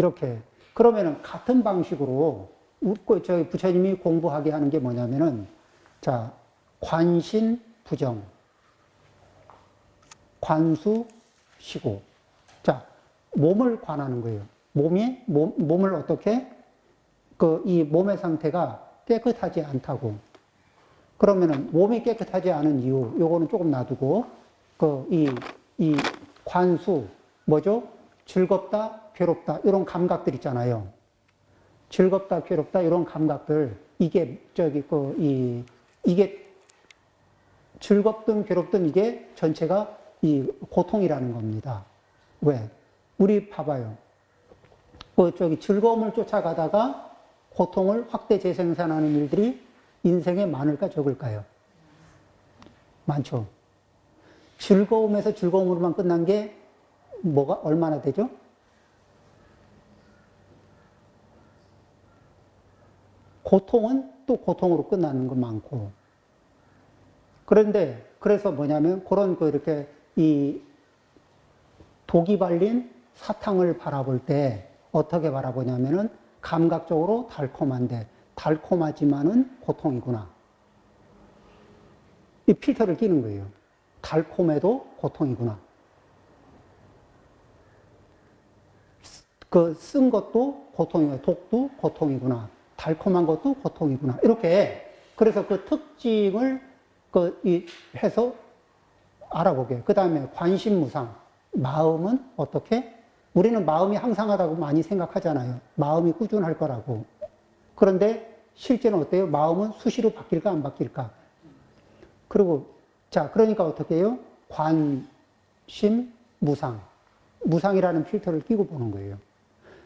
이렇게. 그러면은 같은 방식으로 웃고 저희 부처님이 공부하게 하는 게 뭐냐면은 자 관신 부정 관수 시고 자 몸을 관하는 거예요. 몸이 몸, 몸을 어떻게 그 이 몸의 상태가 깨끗하지 않다고 그러면은 몸이 깨끗하지 않은 이유 요거는 조금 놔두고 그 이 이 관수 뭐죠? 즐겁다, 괴롭다 이런 감각들 있잖아요. 즐겁다, 괴롭다 이런 감각들 이게 저기 그 이 이게 즐겁든 괴롭든 이게 전체가 이 고통이라는 겁니다. 왜? 우리 봐봐요. 그 저기 즐거움을 쫓아가다가 고통을 확대 재생산하는 일들이 인생에 많을까 적을까요? 많죠. 즐거움에서 즐거움으로만 끝난 게 뭐가 얼마나 되죠? 고통은 또 고통으로 끝나는 거 많고. 그런데 그래서 뭐냐면 그런 그 이렇게 이 독이 발린 사탕을 바라볼 때 어떻게 바라보냐면은 감각적으로 달콤한데 달콤하지만은 고통이구나. 이 필터를 끼는 거예요. 달콤해도 고통이구나. 그 쓴 것도 고통이고 독도 고통이구나. 달콤한 것도 고통이구나. 이렇게 그래서 그 특징을 그 이 해서 알아보게. 그 다음에 관심무상. 마음은 어떻게? 우리는 마음이 항상하다고 많이 생각하잖아요. 마음이 꾸준할 거라고. 그런데 실제는 어때요? 마음은 수시로 바뀔까 안 바뀔까? 그리고 자 그러니까 어떻게 해요? 관심 무상. 무상이라는 필터를 끼고 보는 거예요.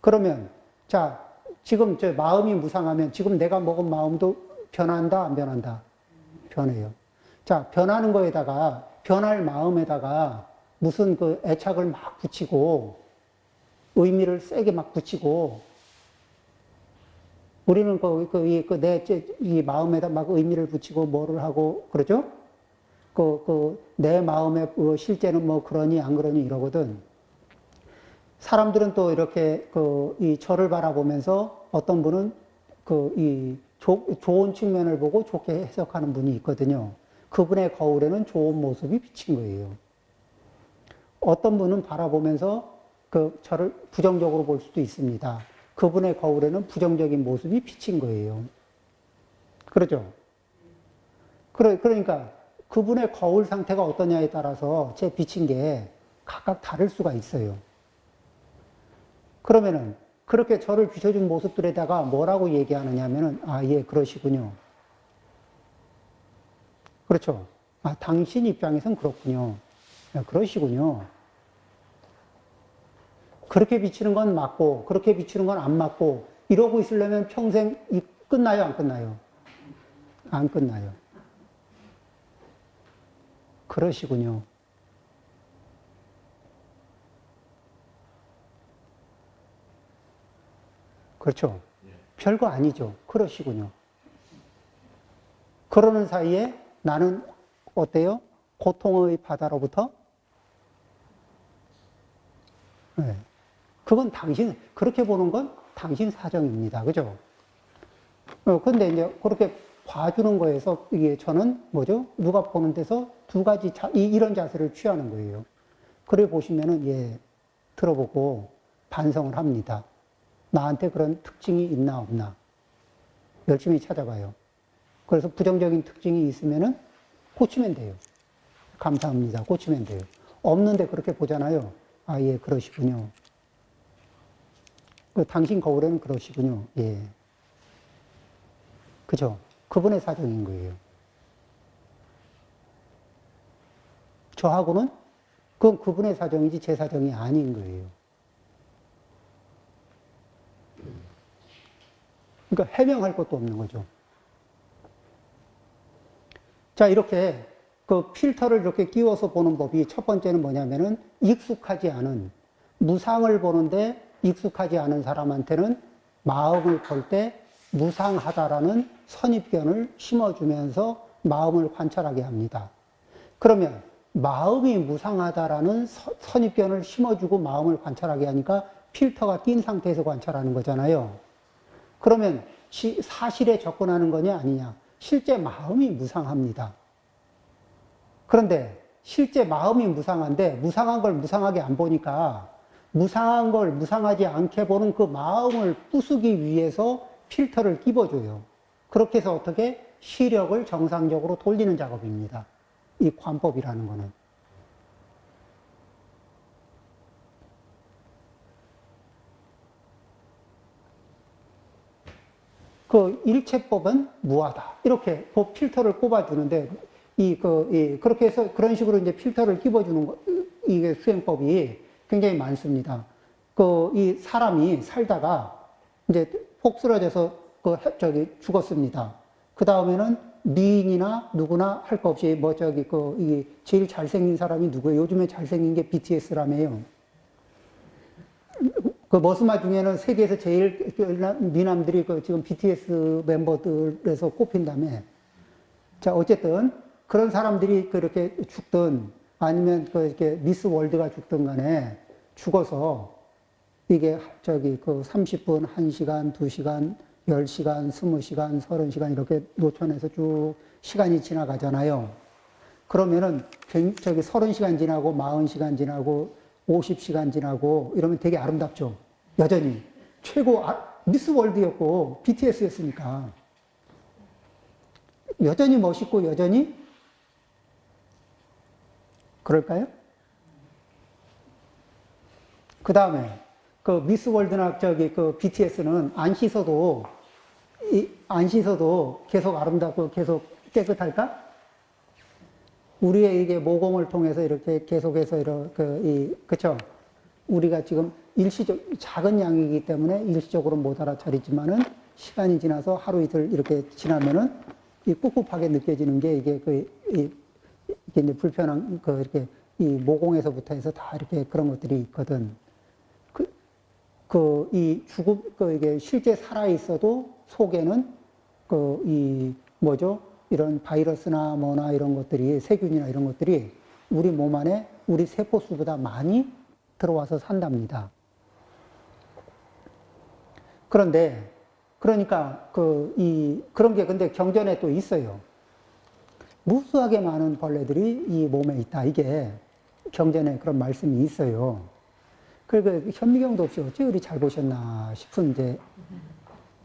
그러면 자 지금 저 마음이 무상하면 지금 내가 먹은 마음도 변한다 안 변한다? 변해요. 자 변하는 거에다가 변할 마음에다가 무슨 그 애착을 막 붙이고 의미를 세게 막 붙이고 우리는 그, 그, 이, 그, 내, 이 마음에다 막 의미를 붙이고 뭐를 하고, 그러죠? 그, 그, 내 마음의 그 실제는 뭐 그러니 안 그러니 이러거든. 사람들은 또 이렇게 그, 이 저를 바라보면서 어떤 분은 그, 이 조, 좋은 측면을 보고 좋게 해석하는 분이 있거든요. 그분의 거울에는 좋은 모습이 비친 거예요. 어떤 분은 바라보면서 그 저를 부정적으로 볼 수도 있습니다. 그분의 거울에는 부정적인 모습이 비친 거예요. 그러, 그러니까 그분의 거울 상태가 어떠냐에 따라서 제 비친 게 각각 다를 수가 있어요. 그러면은 그렇게 저를 비춰준 모습들에다가 뭐라고 얘기하느냐면은 아, 예, 그러시군요. 그렇죠. 아, 당신 입장에선 그렇군요. 야, 그러시군요. 그렇게 비치는 건 맞고, 그렇게 비치는 건 안 맞고, 이러고 있으려면 평생 끝나요, 안 끝나요? 안 끝나요. 그러시군요. 그렇죠. 별거 아니죠. 그러시군요. 그러는 사이에 나는 어때요? 고통의 바다로부터? 네. 그건 당신, 그렇게 보는 건 당신 사정입니다. 그죠? 어, 근데 이제 그렇게 봐주는 거에서 이게 저는 뭐죠? 누가 보는 데서 두 가지 자, 이, 이런 자세를 취하는 거예요. 그래 보시면은, 예, 들어보고 반성을 합니다. 나한테 그런 특징이 있나 없나. 열심히 찾아봐요. 그래서 부정적인 특징이 있으면은 고치면 돼요. 감사합니다. 고치면 돼요. 없는데 그렇게 보잖아요. 아, 예, 그러시군요. 그 당신 거울에는 그러시군요. 예. 그죠? 그분의 사정인 거예요. 저하고는 그건 그분의 사정이지 제 사정이 아닌 거예요. 그러니까 해명할 것도 없는 거죠. 자, 이렇게 그 필터를 이렇게 끼워서 보는 법이 첫 번째는 뭐냐면은 익숙하지 않은 무상을 보는데 익숙하지 않은 사람한테는 마음을 볼 때 무상하다라는 선입견을 심어주면서 마음을 관찰하게 합니다. 그러면 마음이 무상하다라는 선입견을 심어주고 마음을 관찰하게 하니까 필터가 낀 상태에서 관찰하는 거잖아요. 그러면 시- 사실에 접근하는 거냐 아니냐? 실제 마음이 무상합니다. 그런데 실제 마음이 무상한데 무상한 걸 무상하게 안 보니까 무상한 걸 무상하지 않게 보는 그 마음을 부수기 위해서 필터를 끼워줘요. 그렇게 해서 어떻게 시력을 정상적으로 돌리는 작업입니다. 이 관법이라는 거는. 그 일체법은 무하다. 이렇게 그 필터를 꼽아주는데, 이, 그, 이, 그렇게 해서 그런 식으로 이제 필터를 끼워주는 거, 이게 수행법이 굉장히 많습니다. 그, 이 사람이 살다가 이제 폭 쓰러져서 그, 해- 저기 죽었습니다. 그 다음에는 미인이나 누구나 할 것 없이 뭐 저기 그, 이 제일 잘생긴 사람이 누구예요? 요즘에 잘생긴 게 BTS라며요. 그 머스마 중에는 세계에서 제일 미남들이 그 지금 BTS 멤버들에서 꼽힌다며. 자, 어쨌든 그런 사람들이 그렇게 죽든 아니면 그 이렇게 미스 월드가 죽든 간에 죽어서 이게 저기 그 30분, 1시간, 2시간, 10시간, 20시간, 30시간 이렇게 노천에서 쭉 시간이 지나가잖아요. 그러면은 굉- 저기 30시간 지나고 40시간 지나고 50시간 지나고 이러면 되게 아름답죠. 여전히 최고 아- 미스 월드였고 BTS였으니까 여전히 멋있고 여전히 그럴까요? 그 다음에 그 미스 월드나 저기 그 BTS는 안 씻어도 이, 안 씻어도 계속 아름답고 계속 깨끗할까? 우리의 이게 모공을 통해서 이렇게 계속해서 이렇게 이 그쵸? 우리가 지금 일시적 작은 양이기 때문에 일시적으로 못 알아차리지만은 시간이 지나서 하루 이틀 이렇게 지나면은 이 꿉꿉하게 느껴지는 게 이게 그 이, 이게 이제 불편한 그 이렇게 이 모공에서부터 해서 다 이렇게 그런 것들이 있거든. 그이 죽음 그 이게 실제 살아 있어도 속에는 그 이 뭐죠? 이런 바이러스나 뭐나 이런 것들이 세균이나 이런 것들이 우리 몸 안에 우리 세포 수보다 많이 들어와서 산답니다. 그런데 그러니까 그 이 그런 게 근데 경전에 또 있어요. 무수하게 많은 벌레들이 이 몸에 있다. 이게 경전에 그런 말씀이 있어요. 그리고 현미경도 없이 어찌 그리 잘 보셨나 싶은 이제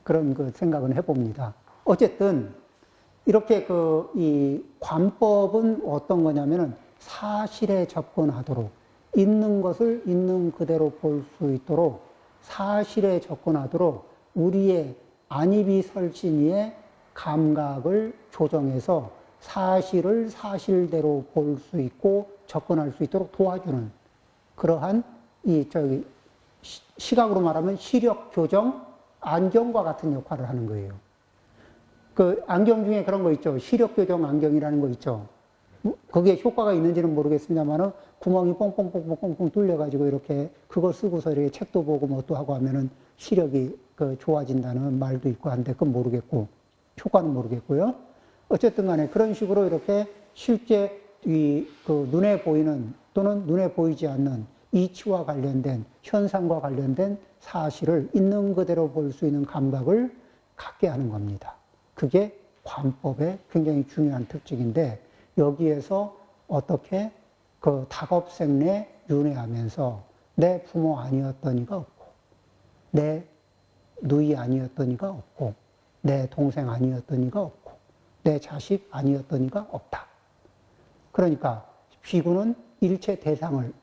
그런 그 생각은 해봅니다. 어쨌든 이렇게 그 이 관법은 어떤 거냐면은 사실에 접근하도록 있는 것을 있는 그대로 볼 수 있도록 사실에 접근하도록 우리의 안입이 설신이의 감각을 조정해서 사실을 사실대로 볼 수 있고 접근할 수 있도록 도와주는 그러한 이 저기 시- 시각으로 말하면 시력 교정 안경과 같은 역할을 하는 거예요. 그 안경 중에 그런 거 있죠. 시력 교정 안경이라는 거 있죠. 뭐, 거기에 효과가 있는지는 모르겠습니다만은 구멍이 뽕뽕뽕뽕뽕 뚫려가지고 이렇게 그거 쓰고서 이렇게 책도 보고 뭐 또 하고 하면은 시력이 그 좋아진다는 말도 있고 한데 그건 모르겠고 효과는 모르겠고요. 어쨌든 간에 그런 식으로 이렇게 실제 이 그 눈에 보이는 또는 눈에 보이지 않는 이치와 관련된 현상과 관련된 사실을 있는 그대로 볼 수 있는 감각을 갖게 하는 겁니다. 그게 관법의 굉장히 중요한 특징인데 여기에서 어떻게 그 다급생내 윤회하면서 내 부모 아니었던 이가 없고 내 누이 아니었던 이가 없고 내 동생 아니었던 이가 없고 내 자식 아니었던 이가 없다. 그러니까 비구는 일체 대상을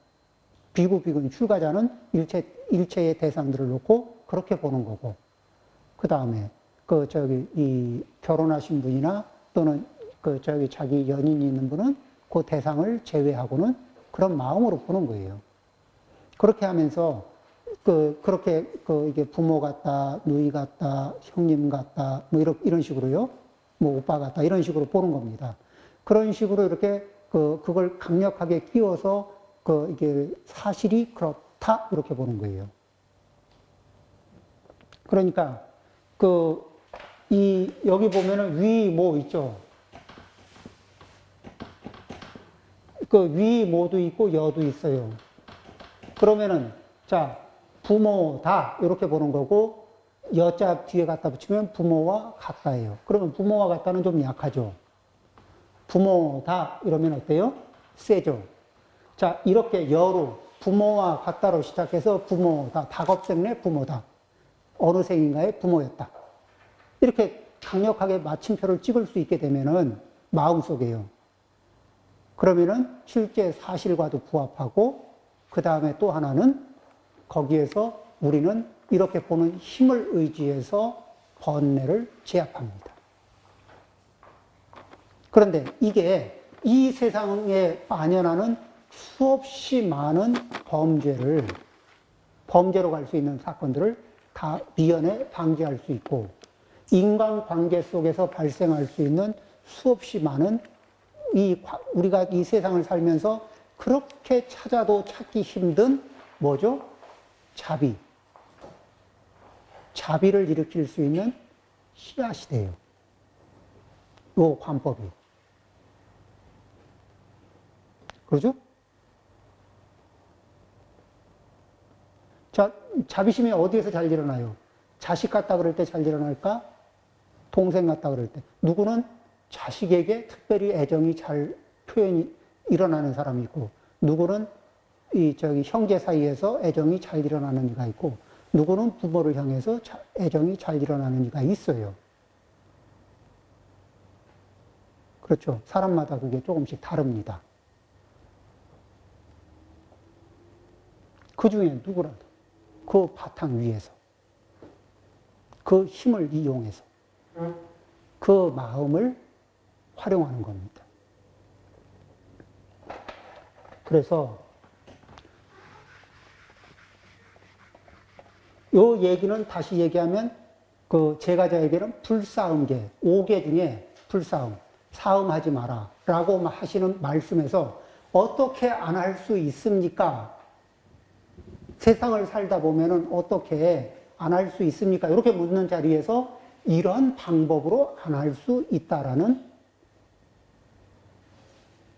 비구 비군 출가자는 일체 일체의 대상들을 놓고 그렇게 보는 거고 그 다음에 그 저기 이 결혼하신 분이나 또는 그 저기 자기 연인이 있는 분은 그 대상을 제외하고는 그런 마음으로 보는 거예요. 그렇게 하면서 그 그렇게 그 이게 부모 같다, 누이 같다, 형님 같다, 뭐 이런 이런 식으로요. 뭐 오빠 같다 이런 식으로 보는 겁니다. 그런 식으로 이렇게 그 그걸 강력하게 끼워서 그 이게 사실이 그렇다 이렇게 보는 거예요. 그러니까 그 이 여기 보면은 위 모 있죠. 그 위모도 있고 여도 있어요. 그러면은 자 부모 다 이렇게 보는 거고 여자 뒤에 갖다 붙이면 부모와 같다예요. 그러면 부모와 같다는 좀 약하죠. 부모 다 이러면 어때요? 세죠. 자 이렇게 여로 부모와 같다로 시작해서 부모다 다급생내 부모다 어느 생인가의 부모였다. 이렇게 강력하게 마침표를 찍을 수 있게 되면은 마음속에요. 그러면은 실제 사실과도 부합하고 그 다음에 또 하나는 거기에서 우리는 이렇게 보는 힘을 의지해서 번뇌를 제압합니다. 그런데 이게 이 세상에 만연하는 수없이 많은 범죄를 범죄로 갈 수 있는 사건들을 다 미연에 방지할 수 있고 인간관계 속에서 발생할 수 있는 수없이 많은 이 과- 우리가 이 세상을 살면서 그렇게 찾아도 찾기 힘든 뭐죠? 자비. 자비를 일으킬 수 있는 씨앗이 돼요. 요 관법이. 그러죠? 자, 자비심이 어디에서 잘 일어나요? 자식 같다 그럴 때 잘 일어날까? 동생 같다 그럴 때. 누구는 자식에게 특별히 애정이 잘 표현이 일어나는 사람이 있고, 누구는 이 저기 형제 사이에서 애정이 잘 일어나는 이가 있고, 누구는 부모를 향해서 자- 애정이 잘 일어나는 이가 있어요. 그렇죠. 사람마다 그게 조금씩 다릅니다. 그 중에 누구라도 그 바탕 위에서 그 힘을 이용해서 그 마음을 활용하는 겁니다. 그래서 요 얘기는 다시 얘기하면 그 제가자에게는 불싸움계, 오계 중에 불싸움, 싸움하지 마라 라고 하시는 말씀에서 어떻게 안 할 수 있습니까? 세상을 살다 보면은 어떻게 안 할 수 있습니까? 이렇게 묻는 자리에서 이런 방법으로 안 할 수 있다라는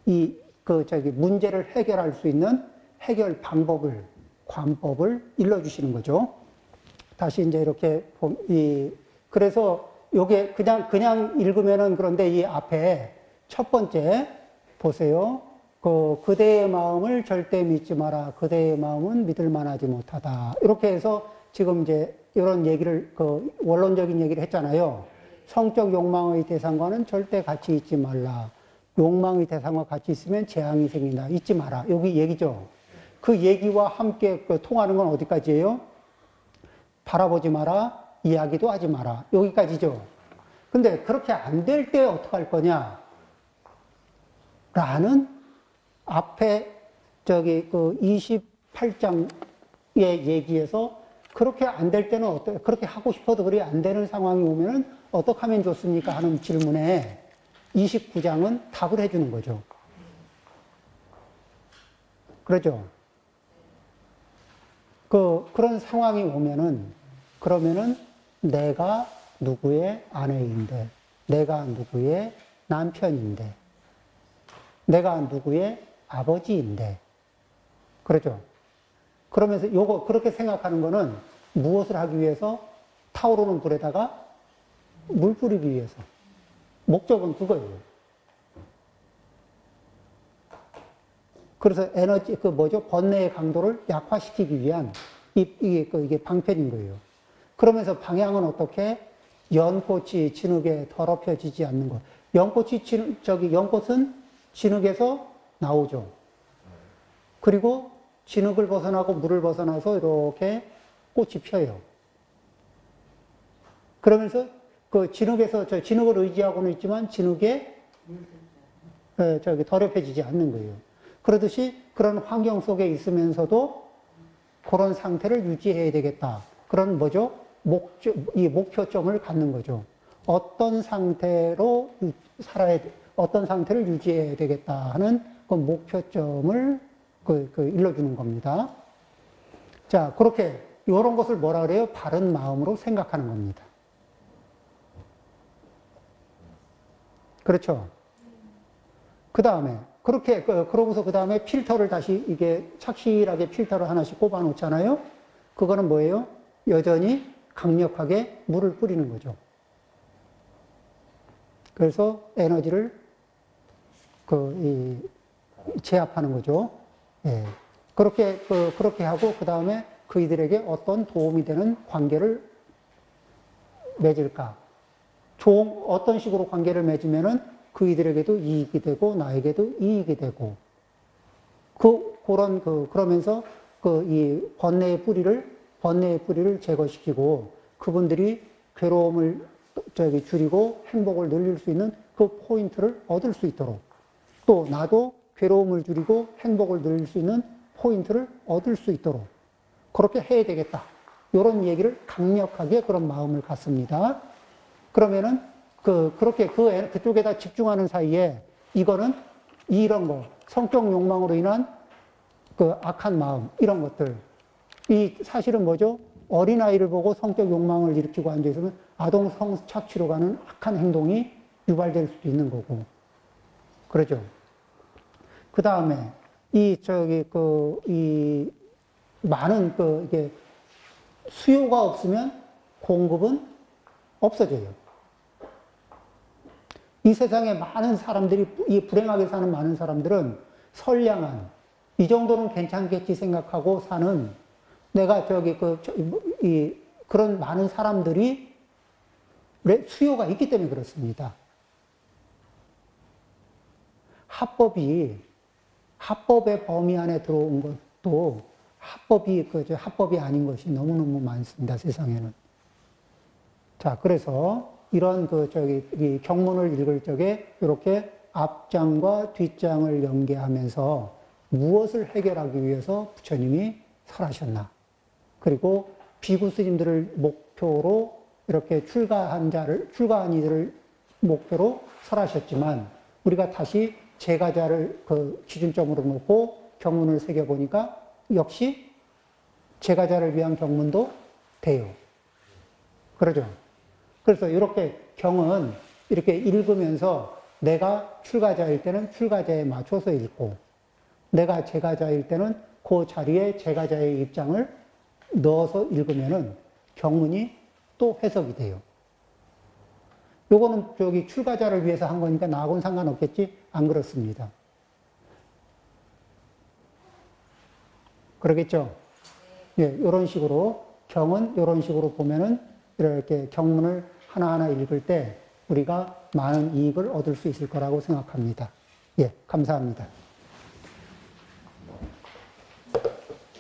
이, 그, 저기, 문제를 해결할 수 있는 해결 방법을, 관법을 일러 주시는 거죠. 다시 이제 이렇게, 봄- 이, 그래서 요게 그냥, 그냥 읽으면은 그런데 이 앞에 첫 번째 보세요. 그, 그대의 마음을 절대 믿지 마라. 그대의 마음은 믿을 만하지 못하다. 이렇게 해서 지금 이제 이런 얘기를, 그, 원론적인 얘기를 했잖아요. 성적 욕망의 대상과는 절대 같이 있지 말라. 욕망의 대상과 같이 있으면 재앙이 생긴다. 잊지 마라. 여기 얘기죠. 그 얘기와 함께 그 통하는 건 어디까지예요? 바라보지 마라. 이야기도 하지 마라. 여기까지죠. 근데 그렇게 안 될 때 어떡할 거냐? 라는 앞에 저기 그 28장의 얘기에서 그렇게 안 될 때는 어떠, 그렇게 하고 싶어도 그리 안 되는 상황이 오면은 어떻게 하면 좋습니까? 하는 질문에 29장은 답을 해주는 거죠. 그러죠. 그, 그런 상황이 오면은, 그러면은 내가 누구의 아내인데, 내가 누구의 남편인데, 내가 누구의 아버지인데, 그러죠. 그러면서 요거, 그렇게 생각하는 거는 무엇을 하기 위해서 타오르는 불에다가 물 뿌리기 위해서. 목적은 그거예요. 그래서 에너지, 그 뭐죠? 번뇌의 강도를 약화시키기 위한 이, 이게, 그 이게 방편인 거예요. 그러면서 방향은 어떻게? 연꽃이 진흙에 더럽혀지지 않는 것. 연꽃이 진, 저기, 연꽃은 진흙에서 나오죠. 그리고 진흙을 벗어나고 물을 벗어나서 이렇게 꽃이 펴요. 그러면서 그 진흙에서 저 진흙을 의지하고는 있지만 진흙에 에, 저기 더럽혀지지 않는 거예요. 그러듯이 그런 환경 속에 있으면서도 그런 상태를 유지해야 되겠다. 그런 뭐죠? 목적, 이 목표점을 갖는 거죠. 어떤 상태로 유- 살아야, 돼, 어떤 상태를 유지해야 되겠다 하는 그 목표점을 그, 그 일러주는 겁니다. 자, 그렇게, 이런 것을 뭐라 그래요? 바른 마음으로 생각하는 겁니다. 그렇죠? 그 다음에, 그렇게, 그, 그러고서 그 다음에 필터를 다시 이게 착실하게 필터를 하나씩 꼽아 놓잖아요? 그거는 뭐예요? 여전히 강력하게 물을 뿌리는 거죠. 그래서 에너지를 그, 이, 제압하는 거죠. 예. 그렇게, 그, 그렇게 하고, 그 다음에 그이들에게 어떤 도움이 되는 관계를 맺을까? 좋은, 어떤 식으로 관계를 맺으면은 그이들에게도 이익이 되고, 나에게도 이익이 되고, 그, 그런, 그, 그러면서 그, 이 번뇌의 뿌리를, 번뇌의 뿌리를 제거시키고, 그분들이 괴로움을 저기 줄이고 행복을 늘릴 수 있는 그 포인트를 얻을 수 있도록, 또 나도 괴로움을 줄이고 행복을 늘릴 수 있는 포인트를 얻을 수 있도록, 그렇게 해야 되겠다. 이런 얘기를 강력하게 그런 마음을 갖습니다. 그러면은 그 그렇게 그 애- 그쪽에다 집중하는 사이에 이거는 이런 거 성격 욕망으로 인한 그 악한 마음 이런 것들 이 사실은 뭐죠? 어린 아이를 보고 성격 욕망을 일으키고 앉아 있으면 아동 성 착취로 가는 악한 행동이 유발될 수도 있는 거고 그러죠. 그 다음에 이 저기 그 이 많은 그 이게 수요가 없으면 공급은 없어져요. 이 세상에 많은 사람들이, 이 불행하게 사는 많은 사람들은 선량한, 이 정도는 괜찮겠지 생각하고 사는 내가 저기 그, 저, 이, 그런 많은 사람들이 레- 수요가 있기 때문에 그렇습니다. 합법이, 합법의 범위 안에 들어온 것도 합법이, 그, 저, 합법이 아닌 것이 너무너무 많습니다, 세상에는. 자, 그래서 이런 그 저기 이 경문을 읽을 적에 이렇게 앞장과 뒷장을 연계하면서 무엇을 해결하기 위해서 부처님이 설하셨나. 그리고 비구 스님들을 목표로 이렇게 출가한 자를, 출가한 이들을 목표로 설하셨지만 우리가 다시 제가자를 그 기준점으로 놓고 경문을 새겨보니까 역시 제가자를 위한 경문도 돼요. 그러죠. 그래서 이렇게 경은 이렇게 읽으면서 내가 출가자일 때는 출가자에 맞춰서 읽고 내가 제가자일 때는 그 자리에 제가자의 입장을 넣어서 읽으면은 경문이 또 해석이 돼요. 요거는 저기 출가자를 위해서 한 거니까 나하고는 상관없겠지? 안 그렇습니다. 그러겠죠? 예, 이런 식으로 경은 이런 식으로 보면은 이렇게 경문을 하나하나 읽을 때 우리가 많은 이익을 얻을 수 있을 거라고 생각합니다. 예, 감사합니다.